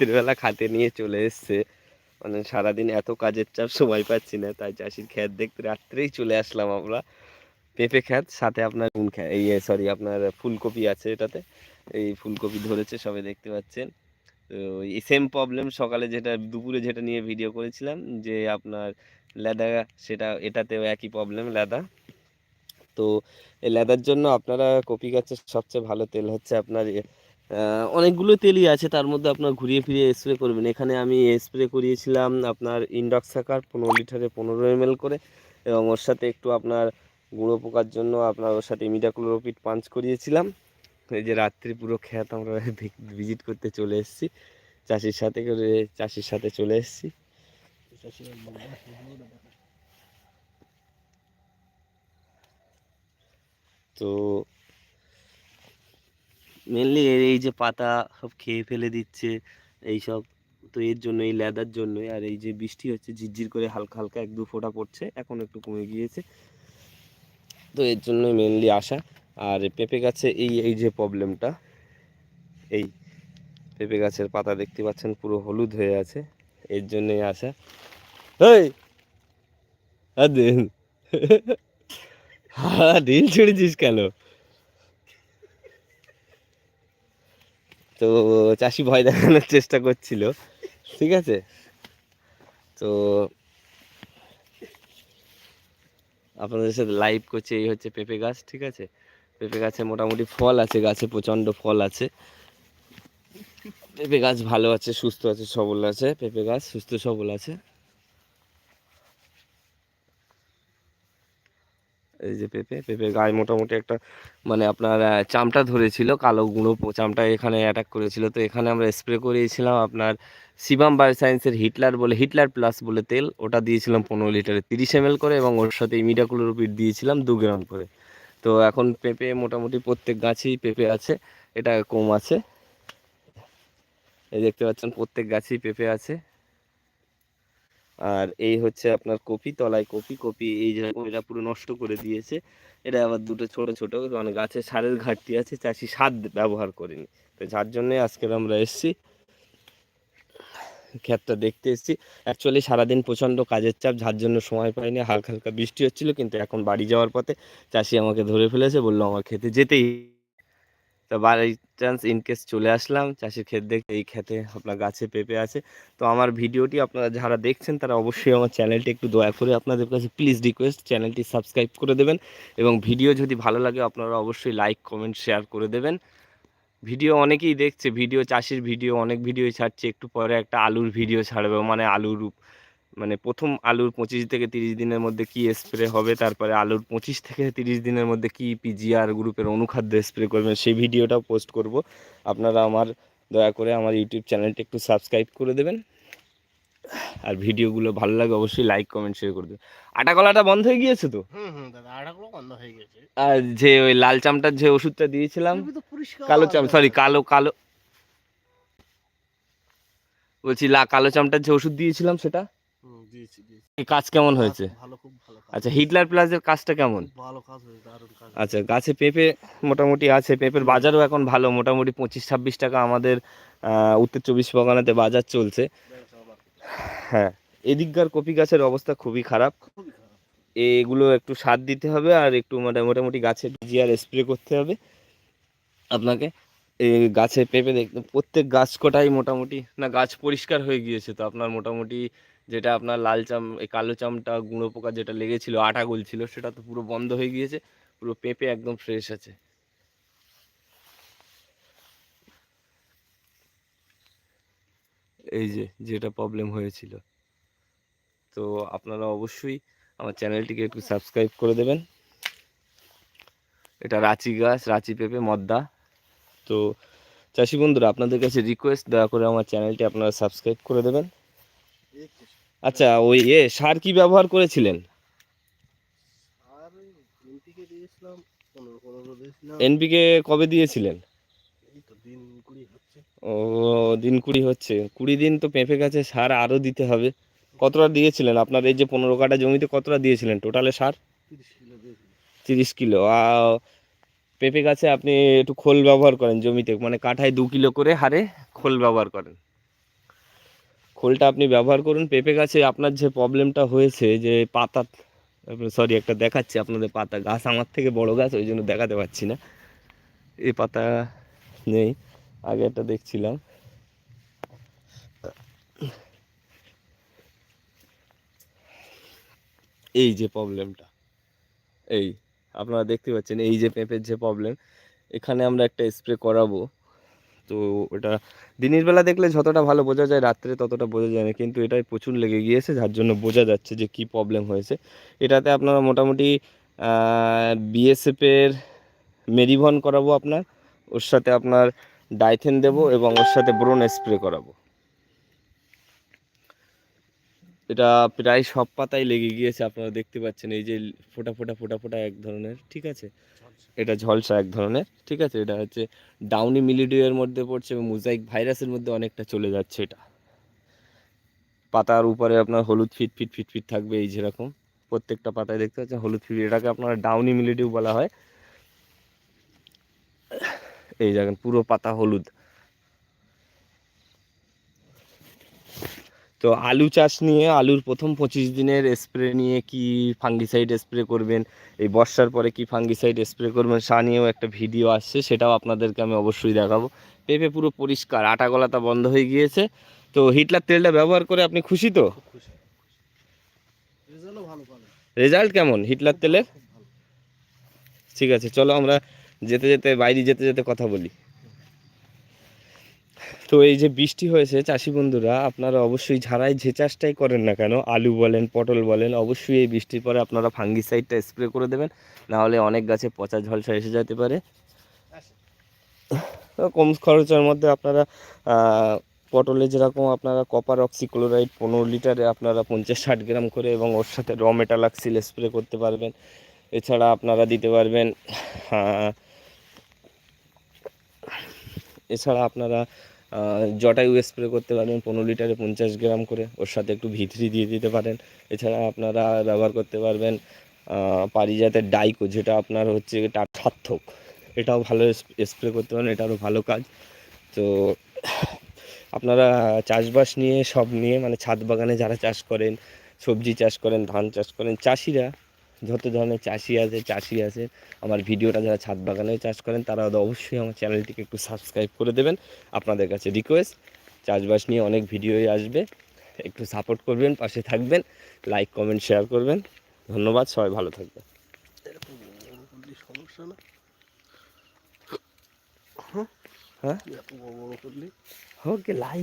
রাত্রিবেলা খাতে নিয়ে চলে এসছে। মানে সারাদিন এত কাজের চাপ সময় পাচ্ছি না, তাই চাষির খ্যাত দেখতে রাত্রেই চলে আসলাম আমরা। পেঁপে খ্যাত সাথে আপনার কোন খ্যাত এই সরি আপনার ফুলকপি আছে এটাতে। এই ফুলকপি ধরেছে, সবাই দেখতে পাচ্ছেন। তো এই সেম প্রবলেম সকালে যেটা, দুপুরে যেটা নিয়ে ভিডিও করেছিলাম, যে আপনার লেদা, সেটা, এটাতেও একই প্রবলেম লেদা। তো এই লেদার জন্য আপনারা কপি গাছের সবচেয়ে ভালো তেল হচ্ছে আপনার অনেকগুলো তেলই আছে, তার মধ্যে আপনার ঘুরিয়ে ফিরিয়ে স্প্রে করবেন। এখানে আমি স্প্রে করিয়েছিলাম আপনার ইন্ডক্স সাকার পনেরো লিটারে পনেরো এম করে এবং ওর সাথে একটু আপনার গুঁড়ো পোকার জন্য আপনার ওর সাথে ইমিডাক্লোরোপিড পাঞ্চ করিয়েছিলাম। এই যে রাত্রি পুরো খ্যাত, আমরা ভিজিট করতে চলে এসেছি। চাষির সাথে করে, চাষির সাথে চলে এসেছি। তো মেনলি এই যে পাতা সব খেয়ে ফেলে দিচ্ছে এই সব তো এর জন্য, এই লেদার জন্যই আর এই যে বৃষ্টি হচ্ছে, ঝিরঝির করে হালকা হালকা এক দু ফোঁটা পড়ছে, এখন একটু কমে গিয়েছে। তো এর জন্যই মেনলি আসা। আর পেঁপে গাছে এই এই যে প্রবলেমটা এই পেঁপে গাছের পাতা দেখতে পাচ্ছেন, পুরো হলুদ হয়ে আছে, এর জন্যই আসা। এই! দিন হ্যাঁ ঢিল ছুড়েছিস কেন? তো চাষি ভয় দেখানোর চেষ্টা করছিল। ঠিক আছে? তো আপনাদের সাথে লাইভ করছে, এই হচ্ছে পেঁপে গাছ, ঠিক আছে? পেঁপে গাছে মোটামুটি ফল আছে, গাছে প্রচণ্ড ফল আছে। পেঁপে গাছ ভালো আছে, সুস্থ আছে, সবল আছে, পেঁপে গাছ সুস্থ সবল আছে। এই যে পেঁপে পেঁপে গায়ে মোটামুটি একটা মানে আপনার চামটা ধরেছিল, কালো গুঁড়ো চামটা এখানে অ্যাটাক করেছিল। তো এখানে আমরা স্প্রে করিয়েছিলাম আপনার শিবাম বায়োসায়েন্সের হিটলার বলে হিটলার প্লাস বলে তেল। ওটা দিয়েছিলাম পনেরো লিটারে তিরিশ এম করে এবং ওর সাথে ইমিডাক্লোরোপিড দিয়েছিলাম দু গ্রাম করে। তো এখন পেঁপে মোটামুটি প্রত্যেক গাছেই পেঁপে আছে, এটা কম আছে। এই দেখতে পাচ্ছেন, প্রত্যেক গাছেই পেঁপে আছে। আর এই হচ্ছে আপনার কপি, তলায় কপি কপি এই যে এটা পুরো নষ্ট করে দিয়েছে। এটা আবার দুটো ছোট ছোট মানে গাছে সারের ঘাটতি আছে, চাষি সার ব্যবহার করেনি। তো যার জন্যে আজকের আমরা এসছি। ক্ষেতটা দেখতে এসেছি। অ্যাকচুয়ালি সারাদিন প্রচণ্ড কাজের চাপ, যার জন্য সময় পাইনি। হালকা হালকা বৃষ্টি হচ্ছিল, কিন্তু এখন বাড়ি যাওয়ার পথে চাষি আমাকে ধরে ফেলেছে, বলল আমার খেতে যেতেই তো বাই চান্স ইনকেস চলে আসলাম। চাষির ক্ষেত দেখতে এই ক্ষেতে আপনার গাছে পেঁপে আছে। তো আমার ভিডিওটি আপনারা যারা দেখছেন, তারা অবশ্যই আমার চ্যানেলটি একটু দয়া করে আপনাদের কাছে প্লিজ রিকোয়েস্ট চ্যানেলটি সাবস্ক্রাইব করে দেবেন এবং ভিডিও যদি ভালো লাগে, আপনারা অবশ্যই লাইক কমেন্ট শেয়ার করে দেবেন। ভিডিও অনেকেই দেখছে, ভিডিও চাষির ভিডিও, অনেক ভিডিওই ছাড়ছে। একটু পরে একটা আলুর ভিডিও ছাড়বে মানে আলুর মানে প্রথম আলুর পঁচিশ থেকে তিরিশ দিনের মধ্যে কি স্প্রে হবে? তারপরে আলুর পঁচিশ থেকে তিরিশ দিনের মধ্যে কি পিজিআর গ্রুপের অনুখাদ্য স্প্রে করবেন? সেই ভিডিওটাও পোস্ট করব। আপনারা আমার দয়া করে আমার ইউটিউব চ্যানেলটি একটু সাবস্ক্রাইব করে দেবেন। আর ভিডিওগুলো ভালো লাগে অবশ্যই লাইক কমেন্ট শেয়ার করে দেবেন। আটা কলাটা বন্ধ হয়ে গিয়েছে তো? হুম হুম দাদা আটাগুলো বন্ধ হয়ে গেছে আর যে ওই লাল চামটার যে ওষুধটা দিয়েছিলাম কালো চাম সরি কালো কালো বলছি লা কালো চামটার যে ওষুধ দিয়েছিলাম সেটা? দিয়েছি দিয়েছি। এই কাজ কেমন হয়েছে? ভালো খুব ভালো কাজ আচ্ছা হিটলার প্লাসের কাজটা কেমন? ভালো কাজ হয়েছে দারুণ কাজ আচ্ছা গাছে পেঁপে মোটামুটি আছে পেঁপের বাজারও এখন ভালো মোটামুটি পঁচিশ ছাব্বিশ টাকা আমাদের উত্তর চব্বিশ পরগনাতে বাজার চলছে। হ্যাঁ এদিককার কপি গাছের অবস্থা খুবই খারাপ। এগুলো একটু সার দিতে হবে আর একটু মোটা- মোটামুটি গাছে জিআর স্প্রে করতে হবে। আপনাকে এই গাছে পেঁপে দেখতে প্রত্যেক গাছ কটাই মোটামুটি, না গাছ পরিষ্কার হয়ে গিয়েছে তো আপনার মোটামুটি যেটা আপনার লাল চাম এই কালো চামটা, গুঁড়ো পোকা যেটা লেগেছিল, আটা গলছিল সেটা তো পুরো বন্ধ হয়ে গিয়েছে, পুরো পেঁপে একদম ফ্রেশ আছে। এই যে, যেটা প্রবলেম হয়েছিল। তো আপনারা অবশ্যই আমার চ্যানেলটিকে একটু সাবস্ক্রাইব করে দেবেন। এটা রাঁচি গাছ, রাঁচি পেঁপে, মদ্দা। তো চাষি বন্ধুরা, আপনাদের কাছে রিকোয়েস্ট দয়া করে আমার চ্যানেলটি আপনারা সাবস্ক্রাইব করে দেবেন। আচ্ছা ওই এ সার কি ব্যবহার করেছিলেন? এনপিকে কবে দিয়েছিলেন? ও, দিন কুড়ি হচ্ছে। কুড়ি দিন তো পেঁপে গাছে সার আরও দিতে হবে। কতটা দিয়েছিলেন? আপনার এই যে পনেরো কাঠা জমিতে কতটা দিয়েছিলেন? টোটালে সার? তিরিশ কিলো তিরিশ কিলো। পেঁপে গাছে আপনি একটু খোল ব্যবহার করেন জমিতে মানে কাঠায় দু কিলো করে হারে খোল ব্যবহার করেন। খোলটা আপনি ব্যবহার করুন। পেঁপে গাছে আপনার যে প্রবলেমটা হয়েছে যে পাতা, সরি একটা দেখাচ্ছি আপনাদের পাতা, গাছ আমার থেকে বড় গাছ, ওই জন্য দেখাতে পাচ্ছি না। এই পাতা নেই, আগে একটা দেখছিলাম। এই যে প্রবলেমটা, এই। আপনারা দেখতে পাচ্ছেন, এই যে পেঁপের যে প্রবলেম এখানে আমরা একটা স্প্রে করাবো। তো ওটা, দিনের বেলা দেখলে যতটা ভালো বোঝা যায়, রাত্রে ততটা বোঝা যায় না, কিন্তু এটাই প্রচুর লেগে গিয়েছে, যার জন্য বোঝা যাচ্ছে যে কি প্রবলেম হয়েছে। এটাতে আপনারা মোটামুটি বিএসএফের মেরিভন করাবো আপনার, ওর সাথে আপনার ডাইথেন দেবো এবং ওর সাথে ব্রোন স্প্রে করাবো। এটা প্রায় সব পাতায় লেগে গিয়েছে, আপনারা দেখতে পাচ্ছেন। এই যে ফোটা ফোটা ফোটা ফোটা এক ধরনের, ঠিক আছে? এটা ঝলসা এক ধরনের, ঠিক আছে? এটা হচ্ছে ডাউনি মিলিডিওর মধ্যে পড়ছে এবং মোজাইক ভাইরাসের মধ্যে অনেকটা চলে যাচ্ছে এটা। পাতার উপরে আপনার হলুদ ফিট ফিট ফিট ফিট থাকবে এই যেরকম। প্রত্যেকটা পাতায় দেখতে পাচ্ছেন হলুদ ফিট এটাকে আপনার ডাউনি মিলিডিউ বলা হয়। এই দেখেন, পুরো পাতা হলুদ। তো আলু চাষ নিয়ে আলুর প্রথম পঁচিশ দিনের স্প্রে নিয়ে কি ফাঙ্গিসাইড স্প্রে করবেন? এই বর্ষার পরে কি ফাঙ্গিসাইড স্প্রে করবেন সা নিয়েও একটা ভিডিও আসছে সেটাও আপনাদেরকে আমি অবশ্যই দেখাবো। পেঁপে পুরো পরিষ্কার আটা গলাটা বন্ধ হয়ে গিয়েছে। তো হিটলার তেলটা ব্যবহার করে আপনি খুশি তো? রেজাল্ট কেমন হিটলার তেলের? ঠিক আছে চলো আমরা যেতে যেতে বাইরে যেতে যেতে কথা বলি। তো এই যে বৃষ্টি হয়েছে, চাষি বন্ধুরা, আপনারা অবশ্যই ঝাড়াই যে চাষটাই করেন না কেন, আলু বলেন, পটল বলেন, অবশ্যই এই বৃষ্টির পরে আপনারা ফাঙ্গিসাইডটা স্প্রে করে দেবেন, নাহলে অনেক গাছে পচা ঝলসা এসে যেতে পারে। কম খরচের মধ্যে আপনারা পটলে যেরকম আপনারা কপার অক্সিক্লোরাইড পনেরো লিটারে আপনারা পঞ্চাশ ষাট গ্রাম করে এবং ওর সাথে র মেটালাক্সিল স্প্রে করতে পারবেন। এছাড়া আপনারা দিতে পারবেন এছাড়া আপনারা জটায়ু স্প্রে করতে পারবেন পনেরো লিটারে পঞ্চাশ গ্রাম করে। ওর সাথে একটু ভিতরি দিয়ে দিতে পারেন। এছাড়া আপনারা ব্যবহার করতে পারবেন পারিজাতের ডাইকো, যেটা আপনার হচ্ছে এটা সার্থক। এটাও ভালো স্প্রে করতে পারেন, এটারও ভালো কাজ। তো, আপনারা চাষবাস নিয়ে, সব নিয়ে মানে ছাদ বাগানে যারা চাষ করেন, সবজি চাষ করেন, ধান চাষ করেন, চাষিরা যত ধরনের চাষি আছে চাষি আছে আমার ভিডিওটা যারা ছাদ বাগানে চাষ করেন তারা অবশ্যই আমার চ্যানেলটিকে একটু সাবস্ক্রাইব করে দেবেন। আপনাদের কাছে রিকোয়েস্ট চাষবাস নিয়ে অনেক ভিডিওই আসবে। একটু সাপোর্ট করবেন পাশে থাকবেন লাইক কমেন্ট শেয়ার করবেন। ধন্যবাদ সবাই ভালো থাকবেন। সমস্যা না হ্যাঁ? Okay like